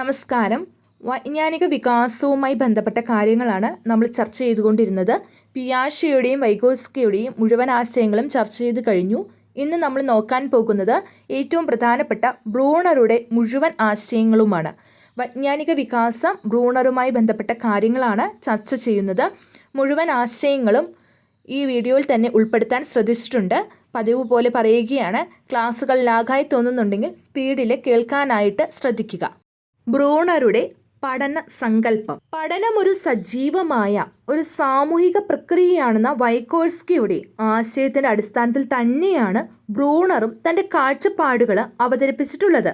നമസ്കാരം. വൈജ്ഞാനിക വികാസവുമായി ബന്ധപ്പെട്ട കാര്യങ്ങളാണ് നമ്മൾ ചർച്ച ചെയ്തുകൊണ്ടിരുന്നത്. പിയാഷയുടെയും വൈഗോസ്കയുടെയും മുഴുവൻ ആശയങ്ങളും ചർച്ച ചെയ്ത് കഴിഞ്ഞു. ഇന്ന് നമ്മൾ നോക്കാൻ പോകുന്നത് ഏറ്റവും പ്രധാനപ്പെട്ട ബ്രൂണറുടെ മുഴുവൻ ആശയങ്ങളുമാണ്. വൈജ്ഞാനിക വികാസം ബ്രൂണറുമായി ബന്ധപ്പെട്ട കാര്യങ്ങളാണ് ചർച്ച ചെയ്യുന്നത്. മുഴുവൻ ആശയങ്ങളും ഈ വീഡിയോയിൽ തന്നെ ഉൾപ്പെടുത്താൻ ശ്രദ്ധിച്ചിട്ടുണ്ട്. പതിവ് പോലെ പറയുകയാണ് ക്ലാസ്സുകൾ ലാഗായി തോന്നുന്നുണ്ടെങ്കിൽ സ്പീഡിൽ കേൾക്കാനായിട്ട് ശ്രദ്ധിക്കുക. ബ്രൂണറുടെ പഠന സങ്കല്പം. പഠനം ഒരു സജീവമായ ഒരു സാമൂഹിക പ്രക്രിയയാണെന്ന വൈക്കോഴ്സ്കിയുടെ ആശയത്തിന്റെ അടിസ്ഥാനത്തിൽ തന്നെയാണ് ബ്രൂണറും തന്റെ കാഴ്ചപ്പാടുകൾ അവതരിപ്പിച്ചിട്ടുള്ളത്.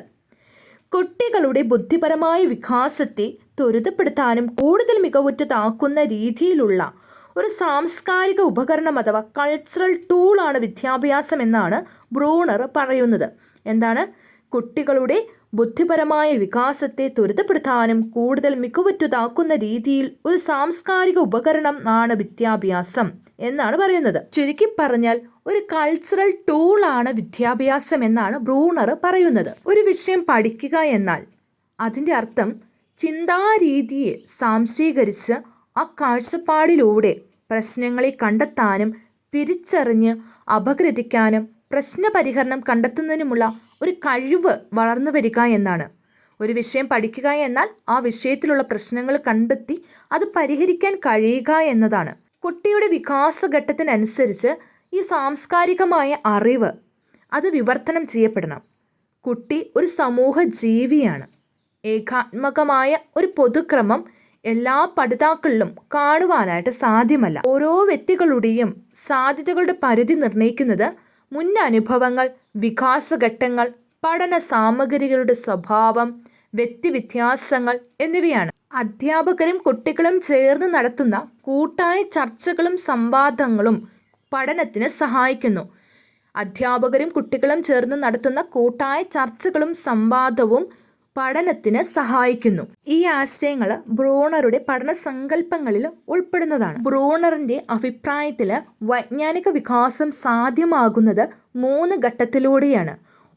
കുട്ടികളുടെ ബുദ്ധിപരമായ വികാസത്തെ ത്വരിതപ്പെടുത്താനും കൂടുതൽ മികവുറ്റതാക്കുന്ന രീതിയിലുള്ള ഒരു സാംസ്കാരിക ഉപകരണം അഥവാ കൾച്ചറൽ ടൂളാണ് വിദ്യാഭ്യാസം എന്നാണ് ബ്രൂണർ പറയുന്നത്. എന്താണ്? കുട്ടികളുടെ ബുദ്ധിപരമായ വികാസത്തെ ത്വരിതപ്പെടുത്താനും കൂടുതൽ മികവുറ്റതാക്കുന്ന രീതിയിൽ ഒരു സാംസ്കാരിക ഉപകരണം ആണ് വിദ്യാഭ്യാസം എന്നാണ് പറയുന്നത്. ചുരുക്കി പറഞ്ഞാൽ ഒരു കൾച്ചറൽ ടൂളാണ് വിദ്യാഭ്യാസം എന്നാണ് ബ്രൂണർ പറയുന്നത്. ഒരു വിഷയം പഠിക്കുക എന്നാൽ അതിന്റെ അർത്ഥം ചിന്താരീതിയെ സാംശീകരിച്ച് ആ കാഴ്ചപ്പാടിലൂടെ പ്രശ്നങ്ങളെ കണ്ടെത്താനും തിരിച്ചറിഞ്ഞ് അപഗ്രഥിക്കാനും പ്രശ്നപരിഹരണം കണ്ടെത്തുന്നതിനുമുള്ള ഒരു കഴിവ് വളർന്നു വരിക എന്നാണ്. ഒരു വിഷയം പഠിക്കുക എന്നാൽ ആ വിഷയത്തിലുള്ള പ്രശ്നങ്ങൾ കണ്ടെത്തി അത് പരിഹരിക്കാൻ കഴിയുക എന്നതാണ്. കുട്ടിയുടെ വികാസഘട്ടത്തിനനുസരിച്ച് ഈ സാംസ്കാരികമായ അറിവ് അത് വിവർത്തനം ചെയ്യപ്പെടണം. കുട്ടി ഒരു സമൂഹ ജീവിയാണ്. ഏകാത്മകമായ ഒരു പൊതുക്രമം എല്ലാ പഠിതാക്കളിലും കാണുവാനായിട്ട് സാധ്യമല്ല. ഓരോ വ്യക്തികളുടെയും സാധ്യതകളുടെ പരിധി നിർണയിക്കുന്നത് മുൻ അനുഭവങ്ങൾ വികാസഘട്ടങ്ങൾ പഠന സാമഗ്രികളുടെ സ്വഭാവം വ്യക്തിവ്യത്യാസങ്ങൾ എന്നിവയാണ്. അധ്യാപകരും കുട്ടികളും ചേർന്ന് നടത്തുന്ന കൂട്ടായ ചർച്ചകളും സംവാദങ്ങളും പഠനത്തിന് സഹായിക്കുന്നു. അധ്യാപകരും കുട്ടികളും ചേർന്ന് നടത്തുന്ന കൂട്ടായ ചർച്ചകളും സംവാദവും പഠനത്തിന് സഹായിക്കുന്നു. ഈ ആശയങ്ങൾ ബ്രോണറുടെ പഠന സങ്കല്പങ്ങളിൽ ഉൾപ്പെടുന്നതാണ്. ബ്രോണറിന്റെ അഭിപ്രായത്തിൽ വൈജ്ഞാനിക വികാസം സാധ്യമാകുന്നത് മൂന്ന് ഘട്ടത്തിലൂടെയാണ്.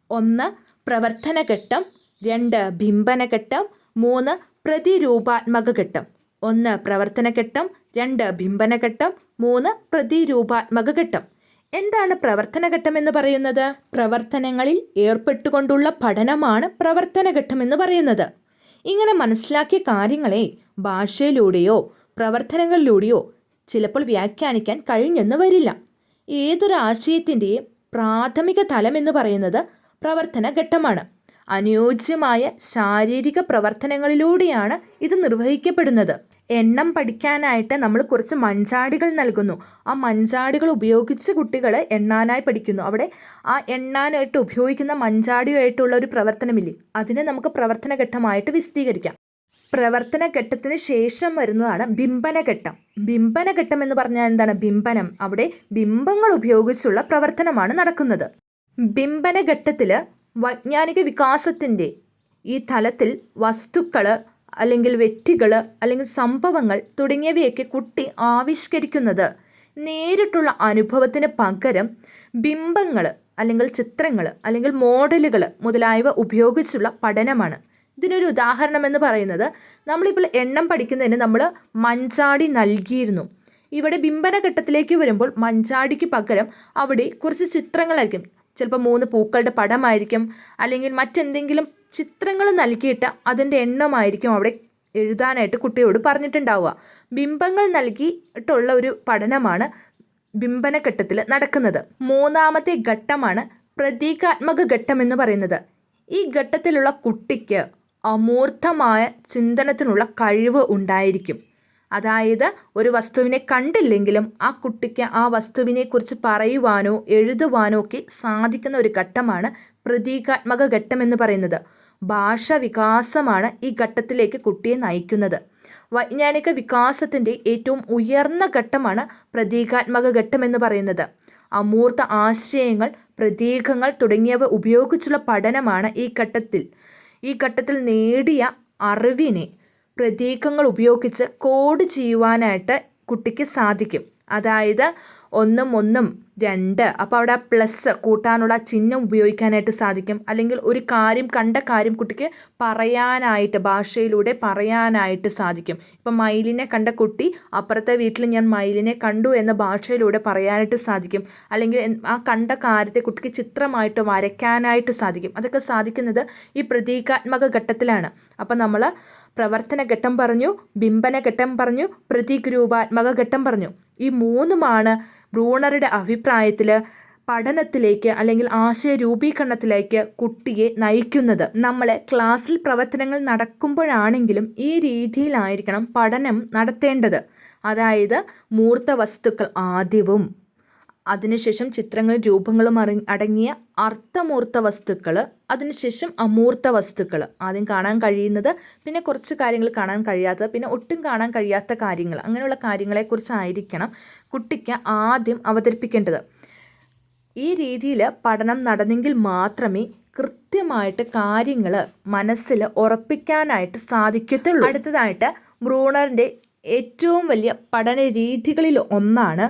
ഒന്ന് പ്രവർത്തന ഘട്ടം രണ്ട് ബിംബന ഘട്ടം മൂന്ന് പ്രതിരൂപാത്മക ഘട്ടം ഒന്ന് പ്രവർത്തന ഘട്ടം രണ്ട് ബിംബന ഘട്ടം മൂന്ന് പ്രതിരൂപാത്മക ഘട്ടം എന്താണ് പ്രവർത്തനഘട്ടം എന്ന് പറയുന്നത്? പ്രവർത്തനങ്ങളിൽ ഏർപ്പെട്ടുകൊണ്ടുള്ള പഠനമാണ് പ്രവർത്തനഘട്ടം എന്ന് പറയുന്നത്. ഇങ്ങനെ മനസ്സിലാക്കിയ കാര്യങ്ങളെ ഭാഷയിലൂടെയോ പ്രവർത്തനങ്ങളിലൂടെയോ ചിലപ്പോൾ വ്യാഖ്യാനിക്കാൻ കഴിഞ്ഞെന്ന് വരില്ല. ഏതൊരു ആശയത്തിന്റെയും പ്രാഥമിക തലം എന്ന് പറയുന്നത് പ്രവർത്തന ഘട്ടമാണ് അനുയോജ്യമായ ശാരീരിക പ്രവർത്തനങ്ങളിലൂടെയാണ് ഇത് നിർവഹിക്കപ്പെടുന്നത്. എണ്ണം പഠിക്കാനായിട്ട് നമ്മൾ കുറച്ച് മഞ്ചാടികൾ നൽകുന്നു. ആ മഞ്ചാടികൾ ഉപയോഗിച്ച് കുട്ടികൾ എണ്ണാനായി പഠിക്കുന്നു. അവിടെ ആ എണ്ണാനായിട്ട് ഉപയോഗിക്കുന്ന മഞ്ചാടിയായിട്ടുള്ള ഒരു പ്രവർത്തനമില്ലേ? അതിനെ നമുക്ക് പ്രവർത്തന ഘട്ടമായിട്ട് വിശദീകരിക്കാം. പ്രവർത്തന ഘട്ടത്തിന് ശേഷം വരുന്നതാണ് ബിംബനഘട്ടം ബിംബനഘട്ടം എന്ന് പറഞ്ഞാൽ എന്താണ്? ബിംബനം. അവിടെ ബിംബങ്ങൾ ഉപയോഗിച്ചുള്ള പ്രവർത്തനമാണ് നടക്കുന്നത്. ബിംബനഘട്ടത്തിൽ വൈജ്ഞാനിക വികാസത്തിന്റെ ഈ തലത്തിൽ വസ്തുക്കൾ അല്ലെങ്കിൽ വ്യക്തികൾ അല്ലെങ്കിൽ സംഭവങ്ങൾ തുടങ്ങിയവയൊക്കെ കുട്ടി ആവിഷ്കരിക്കുന്നത്. നേരിട്ടുള്ള അനുഭവത്തിന് പകരം ബിംബങ്ങൾ അല്ലെങ്കിൽ ചിത്രങ്ങൾ അല്ലെങ്കിൽ മോഡലുകൾ മുതലായവ ഉപയോഗിച്ചുള്ള പഠനമാണ്. ഇതിനൊരു ഉദാഹരണം എന്ന് പറയുന്നത് നമ്മളിപ്പോൾ എണ്ണം പഠിക്കുന്നതിന് നമ്മൾ മഞ്ചാടി നൽകിയിരുന്നു. ഇവിടെ ബിംബന ഘട്ടത്തിലേക്ക് വരുമ്പോൾ മഞ്ചാടിക്ക് പകരം അവിടെ കുറച്ച് ചിത്രങ്ങളായിരിക്കും. ചിലപ്പോൾ മൂന്ന് പൂക്കളുടെ പടമായിരിക്കും അല്ലെങ്കിൽ മറ്റെന്തെങ്കിലും ചിത്രങ്ങൾ നൽകിയിട്ട് അതിന്റെ എണ്ണമായിരിക്കും അവിടെ എഴുതാനായിട്ട് കുട്ടിയോട് പറഞ്ഞിട്ടുണ്ടാവുക. ബിംബങ്ങൾ നൽകിയിട്ടുള്ള ഒരു പഠനമാണ് ബിംബനഘട്ടത്തിൽ നടക്കുന്നത്. മൂന്നാമത്തെ ഘട്ടമാണ് പ്രതീകാത്മക ഘട്ടം എന്ന് പറയുന്നത്. ഈ ഘട്ടത്തിലുള്ള കുട്ടിക്ക് അമൂർത്തമായ ചിന്തനത്തിനുള്ള കഴിവ് ഉണ്ടായിരിക്കും. അതായത് ഒരു വസ്തുവിനെ കണ്ടില്ലെങ്കിലും ആ കുട്ടിക്ക് ആ വസ്തുവിനെക്കുറിച്ച് പറയുവാനോ എഴുതുവാനോ ഒക്കെ സാധിക്കുന്ന ഒരു ഘട്ടമാണ് പ്രതീകാത്മക ഘട്ടം എന്ന് പറയുന്നത്. ഭാഷ വികാസമാണ് ഈ ഘട്ടത്തിലേക്ക് കുട്ടിയെ നയിക്കുന്നത്. വൈജ്ഞാനിക വികാസത്തിന്റെ ഏറ്റവും ഉയർന്ന ഘട്ടമാണ് പ്രതീകാത്മക ഘട്ടം എന്ന് പറയുന്നത്. അമൂർത്ത ആശയങ്ങൾ പ്രതീകങ്ങൾ തുടങ്ങിയവ ഉപയോഗിച്ചുള്ള പഠനമാണ് ഈ ഘട്ടത്തിൽ. ഈ ഘട്ടത്തിൽ നേടിയ അറിവിനെ പ്രതീകങ്ങൾ ഉപയോഗിച്ച് കോഡ് ചെയ്യുവാനായിട്ട് കുട്ടിക്ക് സാധിക്കും. അതായത് ഒന്നും ഒന്നും രണ്ട്. അപ്പോൾ അവിടെ പ്ലസ് കൂട്ടാനുള്ള ചിഹ്നം ഉപയോഗിക്കാനായിട്ട് സാധിക്കും. അല്ലെങ്കിൽ ഒരു കാര്യം കണ്ട കാര്യം കുട്ടിക്ക് പറയാനായിട്ട് ഭാഷയിലൂടെ പറയാനായിട്ട് സാധിക്കും. ഇപ്പം മയിലിനെ കണ്ട കുട്ടി അപ്പുറത്തെ വീട്ടിൽ ഞാൻ മയിലിനെ കണ്ടു എന്ന ഭാഷയിലൂടെ പറയാനായിട്ട് സാധിക്കും. അല്ലെങ്കിൽ ആ കണ്ട കാര്യത്തെ കുട്ടിക്ക് ചിത്രമായിട്ട് വരയ്ക്കാനായിട്ട് സാധിക്കും. അതൊക്കെ സാധിക്കുന്നത് ഈ പ്രതീകാത്മക ഘട്ടത്തിലാണ്. അപ്പം നമ്മൾ പ്രവർത്തന ഘട്ടം പറഞ്ഞു ബിംബന ഘട്ടം പറഞ്ഞു പ്രതീക രൂപാത്മക ഘട്ടം പറഞ്ഞു. ഈ മൂന്നുമാണ് ബ്രൂണറുടെ അഭിപ്രായത്തിൽ പഠനത്തിലേക്ക് അല്ലെങ്കിൽ ആശയ രൂപീകരണത്തിലേക്ക് കുട്ടിയെ നയിക്കുന്നത്. നമ്മൾ ക്ലാസ്സിൽ പ്രവർത്തനങ്ങൾ നടക്കുമ്പോഴാണെങ്കിലും ഈ രീതിയിലായിരിക്കണം പഠനം നടത്തേണ്ടത്. അതായത് മൂർത്ത വസ്തുക്കൾ ആദ്യവും. അതിനുശേഷം ചിത്രങ്ങളും രൂപങ്ങളും അറി അടങ്ങിയ അർത്ഥമൂർത്ത വസ്തുക്കൾ അതിനുശേഷം അമൂർത്ത വസ്തുക്കൾ ആദ്യം കാണാൻ കഴിയുന്നത് പിന്നെ കുറച്ച് കാര്യങ്ങൾ കാണാൻ കഴിയാത്തത് പിന്നെ ഒട്ടും കാണാൻ കഴിയാത്ത കാര്യങ്ങൾ. അങ്ങനെയുള്ള കാര്യങ്ങളെക്കുറിച്ചായിരിക്കണം കുട്ടിക്ക് ആദ്യം അവതരിപ്പിക്കേണ്ടത്. ഈ രീതിയിൽ പഠനം നടന്നെങ്കിൽ മാത്രമേ കൃത്യമായിട്ട് കാര്യങ്ങൾ മനസ്സിൽ ഉറപ്പിക്കാനായിട്ട് സാധിക്കത്തുള്ളൂ. അടുത്തതായിട്ട് ബ്രൂണറിന്റെ ഏറ്റവും വലിയ പഠന രീതികളിൽ ഒന്നാണ്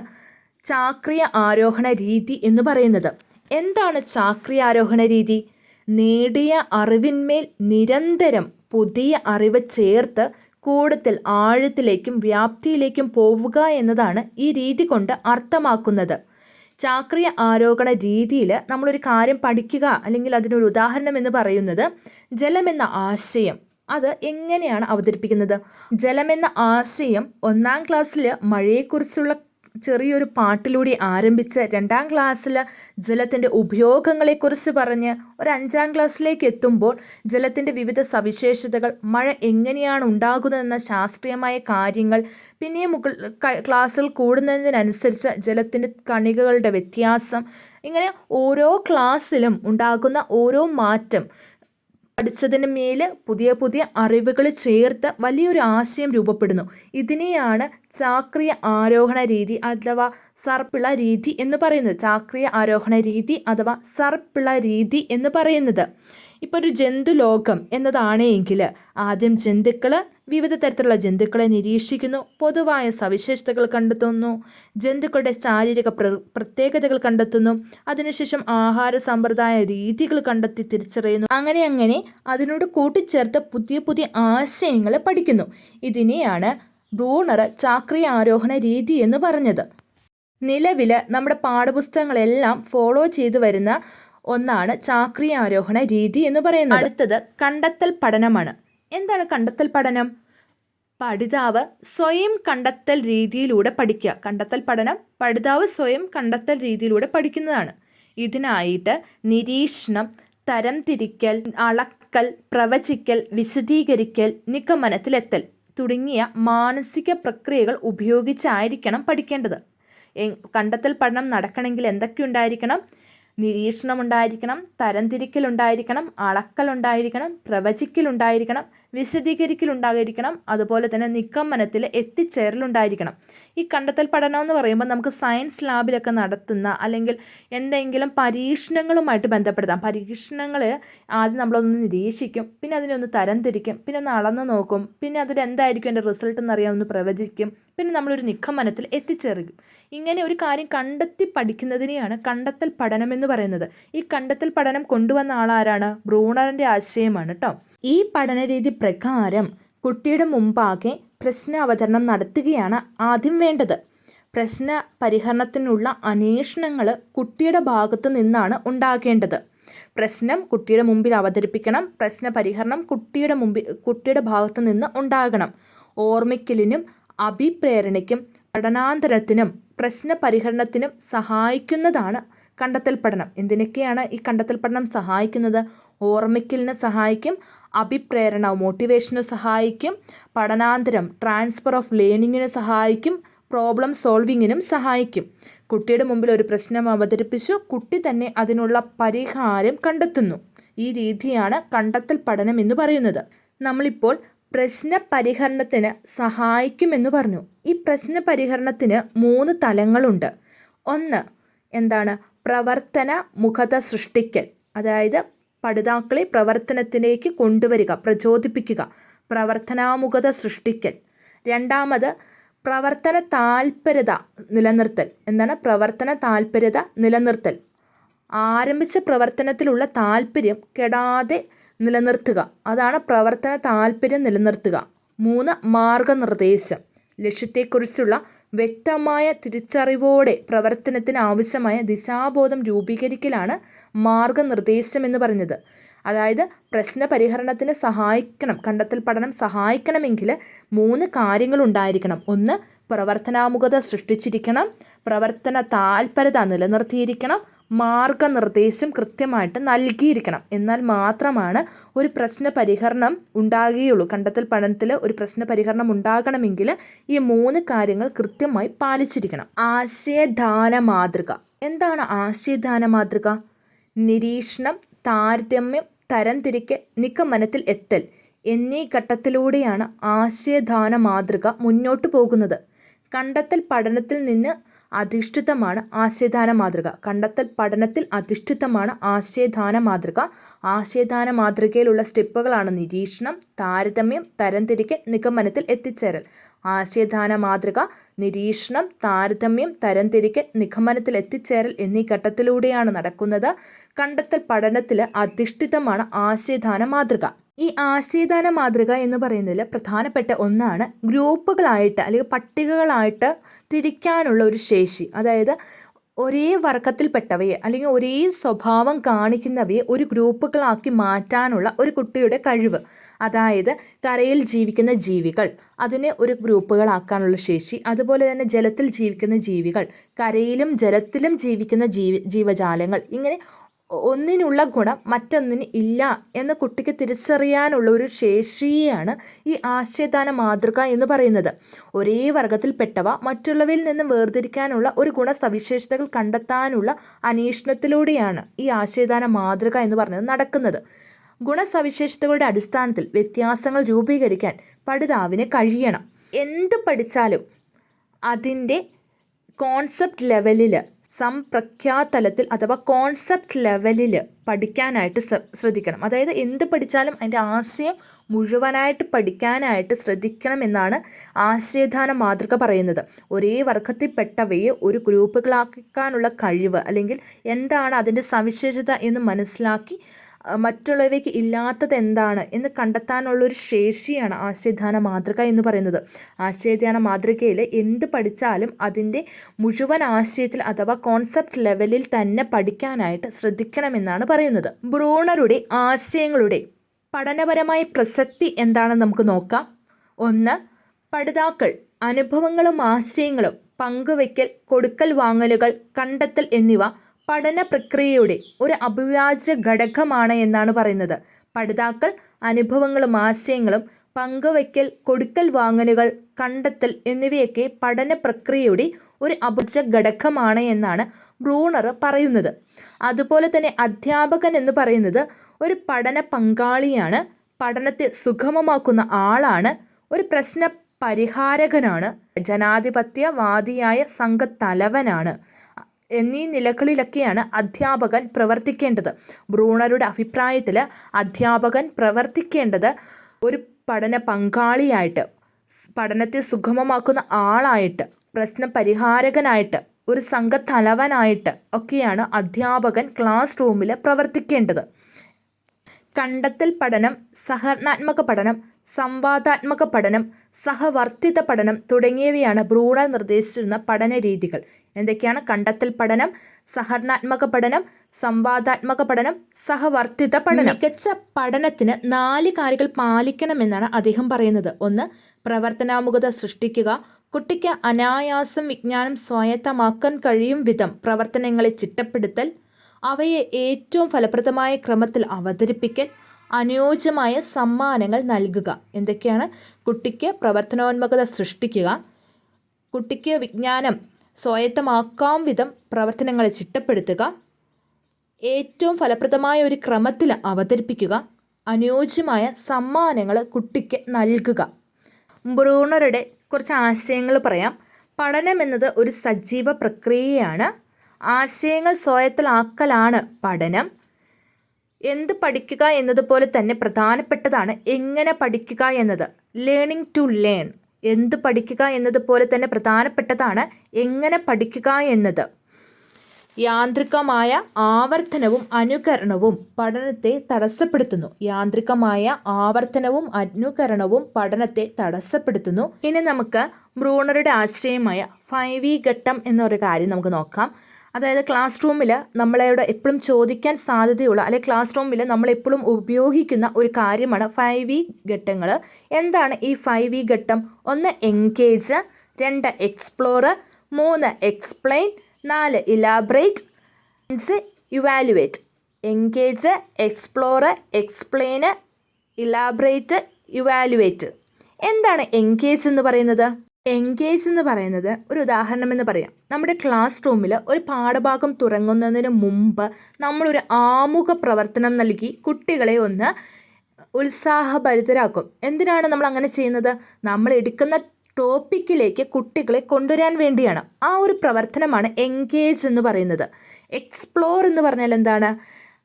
ചാക്രിയ ആരോഹണ രീതി എന്ന് പറയുന്നത്. എന്താണ് ചാക്രിയ ആരോഹണ രീതി? നേടിയ അറിവിന്മേൽ നിരന്തരം പുതിയ അറിവ് ചേർത്ത് കൂടുതൽ ആഴത്തിലേക്കും വ്യാപ്തിയിലേക്കും പോവുക എന്നതാണ് ഈ രീതി കൊണ്ട് അർത്ഥമാക്കുന്നത്. ചാക്രിയ ആരോഹണ രീതിയിൽ നമ്മളൊരു കാര്യം പഠിക്കുക അല്ലെങ്കിൽ അതിനൊരു ഉദാഹരണം എന്ന് പറയുന്നത് ജലമെന്ന ആശയം. അത് എങ്ങനെയാണ് അവതരിപ്പിക്കുന്നത്? ജലമെന്ന ആശയം ഒന്നാം ക്ലാസ്സിൽ മഴയെക്കുറിച്ചുള്ള ചെറിയൊരു പാട്ടിലൂടെ ആരംഭിച്ച് രണ്ടാം ക്ലാസ്സിൽ ജലത്തിന്റെ ഉപയോഗങ്ങളെക്കുറിച്ച് പറഞ്ഞ് ഒരു അഞ്ചാം ക്ലാസ്സിലേക്ക് എത്തുമ്പോൾ ജലത്തിന്റെ വിവിധ സവിശേഷതകൾ മഴ എങ്ങനെയാണ് ഉണ്ടാകുന്നതെന്ന ശാസ്ത്രീയമായ കാര്യങ്ങൾ പിന്നെ മുകൾ ക്ലാസ്സിൽ കൂടുന്നതിനനുസരിച്ച് ജലത്തിന്റെ കണികകളുടെ വ്യത്യാസം ഇങ്ങനെ ഓരോ ക്ലാസ്സിലും ഉണ്ടാകുന്ന ഓരോ മാറ്റം പഠിച്ചതിന് മേൽ പുതിയ പുതിയ അറിവുകൾ ചേർത്ത് വലിയൊരു ആശയം രൂപപ്പെടുന്നു. ഇതിനെയാണ് ചാക്രിയ ആരോഹണ രീതി അഥവാ സർപ്പിള രീതി എന്ന് പറയുന്നത്. ചാക്രിയ ആരോഹണ രീതി അഥവാ സർപ്പിള രീതി എന്ന് പറയുന്നത്. ഇപ്പോൾ ഒരു ജന്തു ജന്തുലോകം എന്നതാണെങ്കിൽ ആദ്യം ജന്തുക്കൾ വിവിധ തരത്തിലുള്ള ജന്തുക്കളെ നിരീക്ഷിക്കുന്നു. പൊതുവായ സവിശേഷതകൾ കണ്ടെത്തുന്നു. ജന്തുക്കളുടെ ശാരീരിക പ്രത്യേകതകൾ കണ്ടെത്തുന്നു. അതിനുശേഷം ആഹാര സമ്പ്രദായ രീതികൾ കണ്ടെത്തി തിരിച്ചറിയുന്നു. അങ്ങനെ അങ്ങനെ അതിനോട് കൂട്ടിച്ചേർത്ത് പുതിയ പുതിയ ആശയങ്ങൾ പഠിക്കുന്നു. ഇതിനെയാണ് ബ്രൂണർ ചാക്രി ആരോഹണ രീതി എന്ന് പറഞ്ഞത്. നിലവിൽ നമ്മുടെ പാഠപുസ്തകങ്ങളെല്ലാം ഫോളോ ചെയ്തു വരുന്ന ഒന്നാണ് ചാക്രി ആരോഹണ രീതി എന്ന് പറയുന്നത്. അടുത്തത് കണ്ടെത്തൽ പഠനമാണ്. എന്താണ് കണ്ടെത്തൽ പഠനം? പഠിതാവ് സ്വയം കണ്ടെത്തൽ രീതിയിലൂടെ പഠിക്കുക. കണ്ടെത്തൽ പഠനം പഠിതാവ് സ്വയം കണ്ടെത്തൽ രീതിയിലൂടെ പഠിക്കുന്നതാണ്. ഇതിനായിട്ട് നിരീക്ഷണം തരംതിരിക്കൽ അളക്കൽ പ്രവചിക്കൽ വിശദീകരിക്കൽ നിഗമനത്തിലെത്തൽ തുടങ്ങിയ മാനസിക പ്രക്രിയകൾ ഉപയോഗിച്ചായിരിക്കണം പഠിക്കേണ്ടത്. കണ്ടെത്തൽ പഠനം നടക്കണമെങ്കിൽ എന്തൊക്കെ ഉണ്ടായിരിക്കണം? നിരീക്ഷണം ഉണ്ടായിരിക്കണം തരംതിരിക്കൽ ഉണ്ടായിരിക്കണം അളക്കൽ ഉണ്ടായിരിക്കണം പ്രവചിക്കൽ പ്രവചിക്കലുണ്ടായിരിക്കണം വിശദീകരിക്കലുണ്ടായിരിക്കണം. അതുപോലെ തന്നെ നിഗമനത്തിൽ എത്തിച്ചേരലുണ്ടായിരിക്കണം. ഈ കണ്ടെത്തൽ പഠനം എന്ന് പറയുമ്പോൾ നമുക്ക് സയൻസ് ലാബിലൊക്കെ നടത്തുന്ന അല്ലെങ്കിൽ എന്തെങ്കിലും പരീക്ഷണങ്ങളുമായിട്ട് ബന്ധപ്പെടുത്താം. പരീക്ഷണങ്ങൾ ആദ്യം നമ്മളൊന്ന് നിരീക്ഷിക്കും. പിന്നെ അതിനെ ഒന്ന് തരംതിരിക്കും. പിന്നെ ഒന്ന് അളന്ന് നോക്കും. പിന്നെ അതിൽ എന്തായിരിക്കും എന്റെ റിസൾട്ട് എന്നറിയാൻ ഒന്ന് പ്രവചിക്കും. പിന്നെ നമ്മളൊരു നിഗമനത്തിൽ എത്തിച്ചേരും ഇങ്ങനെ ഒരു കാര്യം കണ്ടെത്തി പഠിക്കുന്നതിനെയാണ് കണ്ടെത്തൽ പഠനം എന്ന് പറയുന്നത്. ഈ കണ്ടെത്തൽ പഠനം കൊണ്ടുവന്ന ആളാരാണ്? ബ്രൂണറിന്റെ ആശയമാണ് കേട്ടോ ഈ പഠനരീതി പ്രകാരം കുട്ടിയുടെ മുമ്പാകെ പ്രശ്ന അവതരണം നടത്തുകയാണ് ആദ്യം വേണ്ടത്. പ്രശ്ന പരിഹരണത്തിനുള്ള അന്വേഷണങ്ങൾ കുട്ടിയുടെ ഭാഗത്ത് നിന്നാണ് ഉണ്ടാകേണ്ടത്. പ്രശ്നം കുട്ടിയുടെ മുമ്പിൽ അവതരിപ്പിക്കണം. പ്രശ്ന പരിഹരണം കുട്ടിയുടെ മുമ്പിൽ കുട്ടിയുടെ ഭാഗത്ത് നിന്ന് ഉണ്ടാകണം. ഓർമ്മിക്കലിനും അഭിപ്രേരണയ്ക്കും പഠനാന്തരത്തിനും പ്രശ്ന പരിഹരണത്തിനും സഹായിക്കുന്നതാണ് കണ്ടെത്തൽ പഠനം. എന്തിനൊക്കെയാണ് ഈ കണ്ടെത്തൽ പഠനം സഹായിക്കുന്നത്? ഓർമ്മിക്കലിന് സഹായിക്കും അഭിപ്രേരണ മോട്ടിവേഷന് സഹായിക്കും പഠനാന്തരം ട്രാൻസ്ഫർ ഓഫ് ലേണിങ്ങിന് സഹായിക്കും പ്രോബ്ലം സോൾവിങ്ങിനും സഹായിക്കും. കുട്ടിയുടെ മുമ്പിൽ ഒരു പ്രശ്നം അവതരിപ്പിച്ചു കുട്ടി തന്നെ അതിനുള്ള പരിഹാരം കണ്ടെത്തുന്നു. ഈ രീതിയാണ് കണ്ടെത്തൽ പഠനം എന്ന് പറയുന്നത്. നമ്മളിപ്പോൾ പ്രശ്ന പരിഹരണത്തിന് സഹായിക്കുമെന്ന് പറഞ്ഞു. ഈ പ്രശ്ന പരിഹരണത്തിന് മൂന്ന് തലങ്ങളുണ്ട്. ഒന്ന് എന്താണ്? പ്രവർത്തന മുഖത സൃഷ്ടിക്കൽ. അതായത് പഠിതാക്കളെ പ്രവർത്തനത്തിലേക്ക് കൊണ്ടുവരിക പ്രചോദിപ്പിക്കുക. പ്രവർത്തനാമുഖത സൃഷ്ടിക്കൽ. രണ്ടാമത് പ്രവർത്തന താൽപര്യത നിലനിർത്തൽ. എന്താണ്? പ്രവർത്തന താൽപര്യത നിലനിർത്തൽ. ആരംഭിച്ച പ്രവർത്തനത്തിലുള്ള താൽപ്പര്യം കെടാതെ നിലനിർത്തുക. അതാണ് പ്രവർത്തന താല്പര്യം നിലനിർത്തുക. മൂന്ന് മാർഗനിർദ്ദേശം. ലക്ഷ്യത്തെക്കുറിച്ചുള്ള വ്യക്തമായ തിരിച്ചറിവോടെ പ്രവർത്തനത്തിന് ആവശ്യമായ ദിശാബോധം രൂപീകരിക്കലാണ് മാർഗനിർദ്ദേശം എന്ന് പറയുന്നത്. അതായത് പ്രശ്ന പരിഹരണത്തിന് സഹായിക്കണം കണ്ടെത്തൽ പഠനം സഹായിക്കണമെങ്കിൽ മൂന്ന് കാര്യങ്ങൾ ഉണ്ടായിരിക്കണം. ഒന്ന് പ്രവർത്തനാമുഖത സൃഷ്ടിച്ചിരിക്കണം പ്രവർത്തന താൽപരത നിലനിർത്തിയിരിക്കണം മാർഗനിർദ്ദേശം കൃത്യമായിട്ട് നൽകിയിരിക്കണം. എന്നാൽ മാത്രമാണ് ഒരു പ്രശ്ന പരിഹരണം ഉണ്ടാകുകയുള്ളൂ. കണ്ടെത്തൽ പഠനത്തിൽ ഒരു പ്രശ്ന പരിഹരണം ഉണ്ടാകണമെങ്കിൽ ഈ മൂന്ന് കാര്യങ്ങൾ കൃത്യമായി പാലിച്ചിരിക്കണം. ആശയദാന മാതൃക. എന്താണ് ആശയദാന മാതൃക? നിരീക്ഷണം താരതമ്യം തരംതിരിക്കൽ നിഗമനത്തിൽ എത്തൽ എന്നീ ഘട്ടത്തിലൂടെയാണ് ആശയദാന മാതൃക മുന്നോട്ട് പോകുന്നത്. കണ്ടെത്തൽ പഠനത്തിൽ നിന്ന് അധിഷ്ഠിതമാണ് ആശയദാന മാതൃക. കണ്ടെത്തൽ പഠനത്തിൽ അധിഷ്ഠിതമാണ് ആശയദാന മാതൃക. ആശയദാന മാതൃകയിലുള്ള സ്റ്റെപ്പുകളാണ് നിരീക്ഷണം താരതമ്യം തരംതിരിക്കൽ നിഗമനത്തിൽ എത്തിച്ചേരൽ. ആശയദാന മാതൃക നിരീക്ഷണം താരതമ്യം തരംതിരിക്കൽ നിഗമനത്തിൽ എത്തിച്ചേരൽ എന്നീ ഘട്ടത്തിലൂടെയാണ് നടക്കുന്നത്. കണ്ടെത്തൽ പഠനത്തിൽ അധിഷ്ഠിതമാണ് ആശയദാന മാതൃക. ഈ ആശയദാന മാതൃക എന്ന് പറയുന്നതിൽ പ്രധാനപ്പെട്ട ഒന്നാണ് ഗ്രൂപ്പുകളായിട്ട് അല്ലെങ്കിൽ പട്ടികകളായിട്ട് തിരിക്കാനുള്ള ഒരു ശേഷി. അതായത് ഒരേ വർഗത്തിൽപ്പെട്ടവയെ അല്ലെങ്കിൽ ഒരേ സ്വഭാവം കാണിക്കുന്നവയെ ഒരു ഗ്രൂപ്പുകളാക്കി മാറ്റാനുള്ള ഒരു കുട്ടിയുടെ കഴിവ്. അതായത് കരയിൽ ജീവിക്കുന്ന ജീവികൾ അതിനെ ഒരു ഗ്രൂപ്പുകളാക്കാനുള്ള ശേഷി അതുപോലെ തന്നെ ജലത്തിൽ ജീവിക്കുന്ന ജീവികൾ കരയിലും ജലത്തിലും ജീവിക്കുന്ന ജീവി ജീവജാലങ്ങൾ ഇങ്ങനെ ഒന്നിനുള്ള ഗുണം മറ്റൊന്നിന് ഇല്ല എന്ന് കുട്ടിക്ക് തിരിച്ചറിയാനുള്ള ഒരു ശേഷിയാണ് ഈ ആശയദാന മാതൃക എന്ന് പറയുന്നത്. ഒരേ വർഗത്തിൽപ്പെട്ടവ മറ്റുള്ളവയിൽ നിന്നും വേർതിരിക്കാനുള്ള ഒരു ഗുണസവിശേഷതകൾ കണ്ടെത്താനുള്ള അന്വേഷണത്തിലൂടെയാണ് ഈ ആശയദാന മാതൃക എന്ന് പറയുന്നത് നടക്കുന്നത്. ഗുണസവിശേഷതകളുടെ അടിസ്ഥാനത്തിൽ വ്യത്യാസങ്ങൾ രൂപീകരിക്കാൻ പഠിതാവിന് കഴിയണം. എന്ത് പഠിച്ചാലും അതിന്റെ കോൺസെപ്റ്റ് ലെവലിൽ സംപ്രഖ്യാതലത്തിൽ അഥവാ കോൺസെപ്റ്റ് ലെവലിൽ പഠിക്കാനായിട്ട് ശ്രദ്ധിക്കണം. അതായത് എന്ത് പഠിച്ചാലും അതിന്റെ ആശയം മുഴുവനായിട്ട് പഠിക്കാനായിട്ട് ശ്രദ്ധിക്കണം എന്നാണ് ആശയദാന മാതൃക പറയുന്നത്. ഒരേ വർഗത്തിൽപ്പെട്ടവയെ ഒരു ഗ്രൂപ്പുകളാക്കാനുള്ള കഴിവ് അല്ലെങ്കിൽ എന്താണ് അതിന്റെ സവിശേഷത എന്ന് മനസ്സിലാക്കി മറ്റുള്ളവയ്ക്ക് ഇല്ലാത്തത് എന്താണ് എന്ന് കണ്ടെത്താനുള്ള ഒരു ശേഷിയാണ് ആശയധ്യാന മാതൃക എന്ന് പറയുന്നത്. ആശയധ്യാന മാതൃകയിൽ എന്ത് പഠിച്ചാലും അതിന്റെ മുഴുവൻ ആശയത്തിൽ അഥവാ കോൺസെപ്റ്റ് ലെവലിൽ തന്നെ പഠിക്കാനായിട്ട് ശ്രദ്ധിക്കണമെന്നാണ് പറയുന്നത്. ബ്രൂണറുടെ ആശയങ്ങളുടെ പഠനപരമായ പ്രസക്തി എന്താണെന്ന് നമുക്ക് നോക്കാം. ഒന്ന് പഠിതാക്കൾ അനുഭവങ്ങളും ആശയങ്ങളും പങ്കുവയ്ക്കൽ കൊടുക്കൽ വാങ്ങലുകൾ കണ്ടെത്തൽ എന്നിവ പഠന പ്രക്രിയയുടെ ഒരു അഭിവാജ്യ ഘടകമാണ് എന്നാണ് പറയുന്നത്. പഠിതാക്കൾ അനുഭവങ്ങളും ആശയങ്ങളും പങ്കുവയ്ക്കൽ കൊടുക്കൽ വാങ്ങലുകൾ കണ്ടെത്തൽ എന്നിവയൊക്കെ പഠന പ്രക്രിയയുടെ ഒരു അഭിജ ഘടകമാണ് എന്നാണ് ബ്രൂണർ പറയുന്നത്. അതുപോലെ തന്നെ അധ്യാപകൻ എന്ന് പറയുന്നത് ഒരു പഠന പങ്കാളിയാണ് പഠനത്തെ സുഗമമാക്കുന്ന ആളാണ് ഒരു പ്രശ്ന പരിഹാരകനാണ് ജനാധിപത്യവാദിയായ സംഘത്തലവനാണ്. എന്നീ നിലകളിലൊക്കെയാണ് അധ്യാപകൻ പ്രവർത്തിക്കേണ്ടത്. ബ്രൂണറുടെ അഭിപ്രായത്തിൽ അധ്യാപകൻ പ്രവർത്തിക്കേണ്ടത് ഒരു പഠന പങ്കാളിയായിട്ട് പഠനത്തെ സുഗമമാക്കുന്ന ആളായിട്ട് പ്രശ്ന പരിഹാരകനായിട്ട് ഒരു സംഘത്തലവനായിട്ട് ഒക്കെയാണ് അധ്യാപകൻ ക്ലാസ് റൂമിൽ പ്രവർത്തിക്കേണ്ടത്. കണ്ടെത്തൽ പഠനം സഹകരണാത്മക പഠനം സംവാദാത്മക പഠനം സഹവർത്തിത പഠനം തുടങ്ങിയവയാണ് ബ്രൂണർ നിർദ്ദേശിച്ചിരുന്ന പഠന രീതികൾ. എന്തൊക്കെയാണ്? കണ്ടെത്തൽ പഠനം സഹകരണാത്മക പഠനം സംവാദാത്മക പഠനം സഹവർത്തിത പഠനം. മികച്ച പഠനത്തിന് നാല് കാര്യങ്ങൾ പാലിക്കണമെന്നാണ് അദ്ദേഹം പറയുന്നത്. ഒന്ന് പ്രവർത്തനാമുഖത സൃഷ്ടിക്കുക. കുട്ടിക്ക് അനായാസം വിജ്ഞാനം സ്വായത്തമാക്കാൻ കഴിയും വിധം പ്രവർത്തനങ്ങളെ ചിട്ടപ്പെടുത്തൽ. അവയെ ഏറ്റവും ഫലപ്രദമായ ക്രമത്തിൽ അവതരിപ്പിക്കൽ അനുയോജ്യമായ സമ്മാനങ്ങൾ നൽകുക. എന്തൊക്കെയാണ്? കുട്ടിക്ക് പ്രവർത്തനോന്മുഖത സൃഷ്ടിക്കുക കുട്ടിക്ക് വിജ്ഞാനം സ്വായത്തമാക്കാം വിധം പ്രവർത്തനങ്ങളെ ചിട്ടപ്പെടുത്തുക ഏറ്റവും ഫലപ്രദമായ ഒരു ക്രമത്തിൽ അവതരിപ്പിക്കുക അനുയോജ്യമായ സമ്മാനങ്ങൾ കുട്ടിക്ക് നൽകുക. ബ്രൂണറുടെ കുറച്ച് ആശയങ്ങൾ പറയാം. പഠനം എന്നത് ഒരു സജീവ പ്രക്രിയയാണ്. ആശയങ്ങൾ സ്വായത്തലാക്കലാണ് പഠനം. എന്ത് പഠിക്കുക എന്നതുപോലെ തന്നെ പ്രധാനപ്പെട്ടതാണ് എങ്ങനെ പഠിക്കുക എന്നത്. ലേണിംഗ് ടു ലേൺ എന്ത് പഠിക്കുക എന്നതുപോലെ തന്നെ പ്രധാനപ്പെട്ടതാണ് എങ്ങനെ പഠിക്കുക എന്നത്. യാന്ത്രികമായ ആവർത്തനവും അനുകരണവും പഠനത്തെ തടസ്സപ്പെടുത്തുന്നു. യാന്ത്രികമായ ആവർത്തനവും അനുകരണവും പഠനത്തെ തടസ്സപ്പെടുത്തുന്നു. ഇനി നമുക്ക് ബ്രൂണറുടെ ആശയമായ ഫൈവ് ഘട്ടം എന്നൊരു കാര്യം നമുക്ക് നോക്കാം. അതായത് ക്ലാസ് റൂമിൽ നമ്മളോട് എപ്പോഴും ചോദിക്കാൻ സാധ്യതയുള്ള അല്ലെങ്കിൽ ക്ലാസ് റൂമിൽ നമ്മളെപ്പോഴും ഉപയോഗിക്കുന്ന ഒരു കാര്യമാണ് ഫൈവ് ഇ ഘട്ടങ്ങൾ എന്താണ് ഈ ഫൈവ് ഇ ഘട്ടം? ഒന്ന് എൻഗേജ് രണ്ട് എക്സ്പ്ലോർ മൂന്ന് എക്സ്പ്ലെയിൻ നാല് ഇലാബറേറ്റ് അഞ്ച് evaluate engage explore explain elaborate evaluate എന്താണ് എൻഗേജ് എന്ന് പറയുന്നത്? എൻഗേജ് എന്ന് പറയുന്നത് ഒരു ഉദാഹരണം എന്ന് പറയാം. നമ്മുടെ ക്ലാസ് റൂമിൽ ഒരു പാഠഭാഗം തുടങ്ങുന്നതിന് മുമ്പ് നമ്മളൊരു ആമുഖ പ്രവർത്തനം നൽകി കുട്ടികളെ ഒന്ന് ഉത്സാഹഭരിതരാക്കും. എന്തിനാണ് നമ്മൾ അങ്ങനെ ചെയ്യുന്നത്? നമ്മൾ എടുക്കുന്ന ടോപ്പിക്കിലേക്ക് കുട്ടികളെ കൊണ്ടുവരാൻ വേണ്ടിയാണ്. ആ ഒരു പ്രവർത്തനമാണ് എൻഗേജ് എന്ന് പറയുന്നത്. എക്സ്പ്ലോർ എന്ന് പറഞ്ഞാൽ എന്താണ്?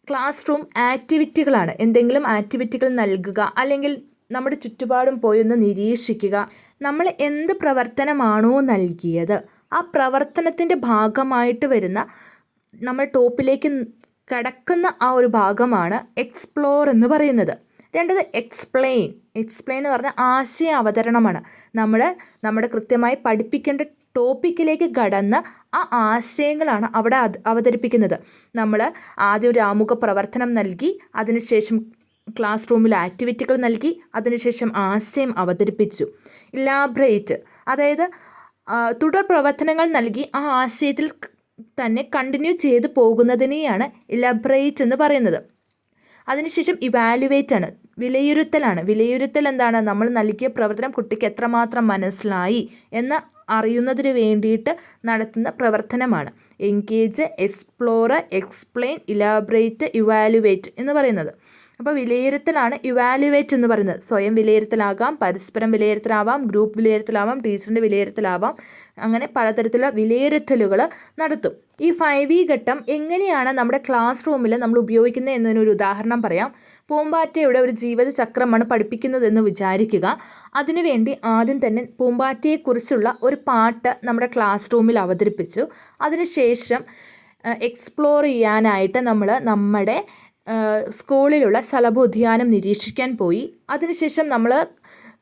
ക്ലാസ് റൂം ആക്ടിവിറ്റികളാണ് എന്തെങ്കിലും ആക്ടിവിറ്റികൾ നൽകുക അല്ലെങ്കിൽ നമ്മുടെ ചുറ്റുപാടും പോയി ഒന്ന് നിരീക്ഷിക്കുക. നമ്മൾ എന്ത് പ്രവർത്തനമാണോ നൽകിയത്. ആ പ്രവർത്തനത്തിന്റെ ഭാഗമായിട്ട് വരുന്ന നമ്മൾ ടോപ്പിലേക്ക് കടക്കുന്ന ആ ഒരു ഭാഗമാണ് എക്സ്പ്ലോർ എന്ന് പറയുന്നത്. രണ്ടത് എക്സ്പ്ലെയിൻ. എക്സ്പ്ലെയിൻ എന്ന് പറഞ്ഞാൽ ആശയ അവതരണമാണ്. നമ്മൾ നമ്മുടെ കൃത്യമായി പഠിപ്പിക്കേണ്ട ടോപ്പിക്കിലേക്ക് കടന്ന് ആ ആശയങ്ങളാണ് അവിടെ അവതരിപ്പിക്കുന്നത്. നമ്മൾ ആദ്യം ഒരു ആമുഖ പ്രവർത്തനം നൽകി അതിനുശേഷം ക്ലാസ് റൂമിൽ ആക്ടിവിറ്റികൾ നൽകി അതിനുശേഷം ആശയം അവതരിപ്പിച്ചു. ഇലാബ്രേറ്റ് അതായത് തുടർ പ്രവർത്തനങ്ങൾ നൽകി ആ ആശയത്തിൽ തന്നെ കണ്ടിന്യൂ ചെയ്തു പോകുന്നതിനെയാണ് ഇലബ്രേറ്റ് എന്ന് പറയുന്നത്. അതിനുശേഷം ഇവാലുവേറ്റ് ആണ് വിലയിരുത്തലാണ്. വിലയിരുത്തൽ എന്താണ്? നമ്മൾ നൽകിയ പ്രവർത്തനം കുട്ടിക്ക് എത്രമാത്രം മനസ്സിലായി എന്ന് അറിയുന്നതിന് വേണ്ടിയിട്ട് നടത്തുന്ന പ്രവർത്തനമാണ്. Engage explore explain elaborate evaluate എന്ന് പറയുന്നത്. അപ്പോൾ വിലയിരുത്തലാണ് ഇവാലുവേറ്റ് എന്ന് പറയുന്നത്. സ്വയം വിലയിരുത്തലാകാം പരസ്പരം വിലയിരുത്തലാവാം ഗ്രൂപ്പ് വിലയിരുത്തലാവാം ടീച്ചറിന്റെ വിലയിരുത്തലാവാം അങ്ങനെ പലതരത്തിലുള്ള വിലയിരുത്തലുകൾ നടത്തും. ഈ ഫൈവ് ഇ ഘട്ടം എങ്ങനെയാണ് നമ്മുടെ ക്ലാസ് റൂമിൽ നമ്മൾ ഉപയോഗിക്കുന്നത് എന്നതിനൊരു ഉദാഹരണം പറയാം. പൂമ്പാറ്റയുടെ ഒരു ജീവിത ചക്രമാണ് പഠിപ്പിക്കുന്നതെന്ന് വിചാരിക്കുക. അതിനുവേണ്ടി ആദ്യം തന്നെ പൂമ്പാറ്റയെക്കുറിച്ചുള്ള ഒരു പാട്ട് നമ്മുടെ ക്ലാസ് റൂമിൽ അവതരിപ്പിച്ചു. അതിനുശേഷം എക്സ്പ്ലോർ ചെയ്യാനായിട്ട് നമ്മൾ നമ്മുടെ സ്കൂളിലുള്ള ശലഭോദ്യാനം നിരീക്ഷിക്കാൻ പോയി. അതിനുശേഷം നമ്മൾ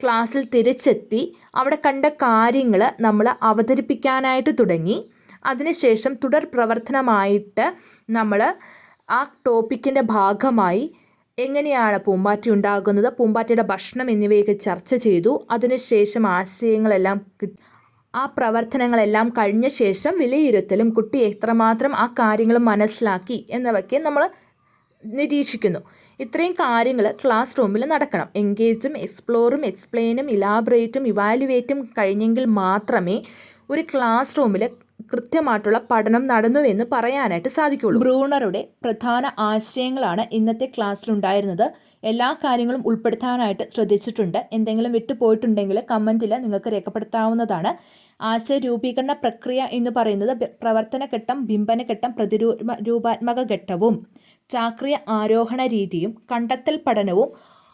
ക്ലാസ്സിൽ തിരിച്ചെത്തി. അവിടെ കണ്ട കാര്യങ്ങൾ നമ്മൾ അവതരിപ്പിക്കാനായിട്ട് തുടങ്ങി. അതിനുശേഷം തുടർ പ്രവർത്തനമായിട്ട് നമ്മൾ ആ ടോപ്പിക്കിന്റെ ഭാഗമായി എങ്ങനെയാണ് പൂമ്പാറ്റ ഉണ്ടാകുന്നത് പൂമ്പാറ്റയുടെ ഭക്ഷണം എന്നിവയൊക്കെ ചർച്ച ചെയ്തു. അതിനുശേഷം ആശയങ്ങളെല്ലാം ആ പ്രവർത്തനങ്ങളെല്ലാം കഴിഞ്ഞ ശേഷം വിലയിരുത്തലും കുട്ടി എത്രമാത്രം ആ കാര്യങ്ങൾ മനസ്സിലാക്കി എന്നവയ്ക്ക് നമ്മൾ നിരീക്ഷിക്കുന്നു. ഇത്രയും കാര്യങ്ങൾ ക്ലാസ് റൂമിൽ നടക്കണം. എൻഗേജും എക്സ്പ്ലോറും എക്സ്പ്ലെയിനും ഇലാബറേറ്റും ഇവാലുവേറ്റും കഴിഞ്ഞെങ്കിൽ മാത്രമേ ഒരു ക്ലാസ് റൂമിൽ കൃത്യമായിട്ടുള്ള പഠനം നടന്നുവെന്ന് പറയാനായിട്ട് സാധിക്കുള്ളൂ. ബ്രൂണറുടെ പ്രധാന ആശയങ്ങളാണ് ഇന്നത്തെ ക്ലാസ്സിലുണ്ടായിരുന്നത് എല്ലാ കാര്യങ്ങളും ഉൾപ്പെടുത്താനായിട്ട് ശ്രദ്ധിച്ചിട്ടുണ്ട്. എന്തെങ്കിലും വിട്ടുപോയിട്ടുണ്ടെങ്കിൽ കമന്റിൽ നിങ്ങൾക്ക് രേഖപ്പെടുത്താവുന്നതാണ്. ആശയ രൂപീകരണ പ്രക്രിയ എന്ന് പറയുന്നത് പ്രവർത്തനഘട്ടം ബിംബനഘട്ടം പ്രതിരൂപ രൂപാത്മക ഘട്ടവും ചാക്രിയ ആരോഹണ രീതിയും കണ്ടെത്തൽ പഠനവും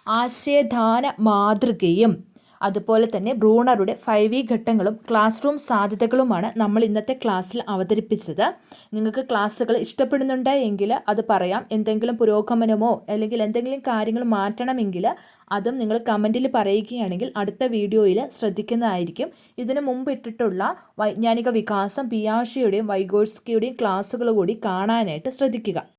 ആശയദാന മാതൃകയും അതുപോലെ തന്നെ ബ്രൂണറുടെ ഫൈവ് ഇ ഘട്ടങ്ങളും ക്ലാസ് റൂം സാധ്യതകളുമാണ് നമ്മൾ ഇന്നത്തെ ക്ലാസ്സിൽ അവതരിപ്പിച്ചത്. നിങ്ങൾക്ക് ക്ലാസ്സുകൾ ഇഷ്ടപ്പെടുന്നുണ്ട് എങ്കിൽ അത് പറയാം. എന്തെങ്കിലും പുരോഗമനമോ അല്ലെങ്കിൽ എന്തെങ്കിലും കാര്യങ്ങൾ മാറ്റണമെങ്കിൽ അതും നിങ്ങൾ കമന്റിൽ പറയുകയാണെങ്കിൽ അടുത്ത വീഡിയോയിൽ ശ്രദ്ധിക്കുന്നതായിരിക്കും. ഇതിനു മുമ്പ് ഇട്ടിട്ടുള്ള വൈജ്ഞാനിക വികാസം പിയാഷിയുടെയും വൈഗോഴ്സ്കിയുടെയും ക്ലാസ്സുകൾ കൂടി കാണാനായിട്ട് ശ്രദ്ധിക്കുക.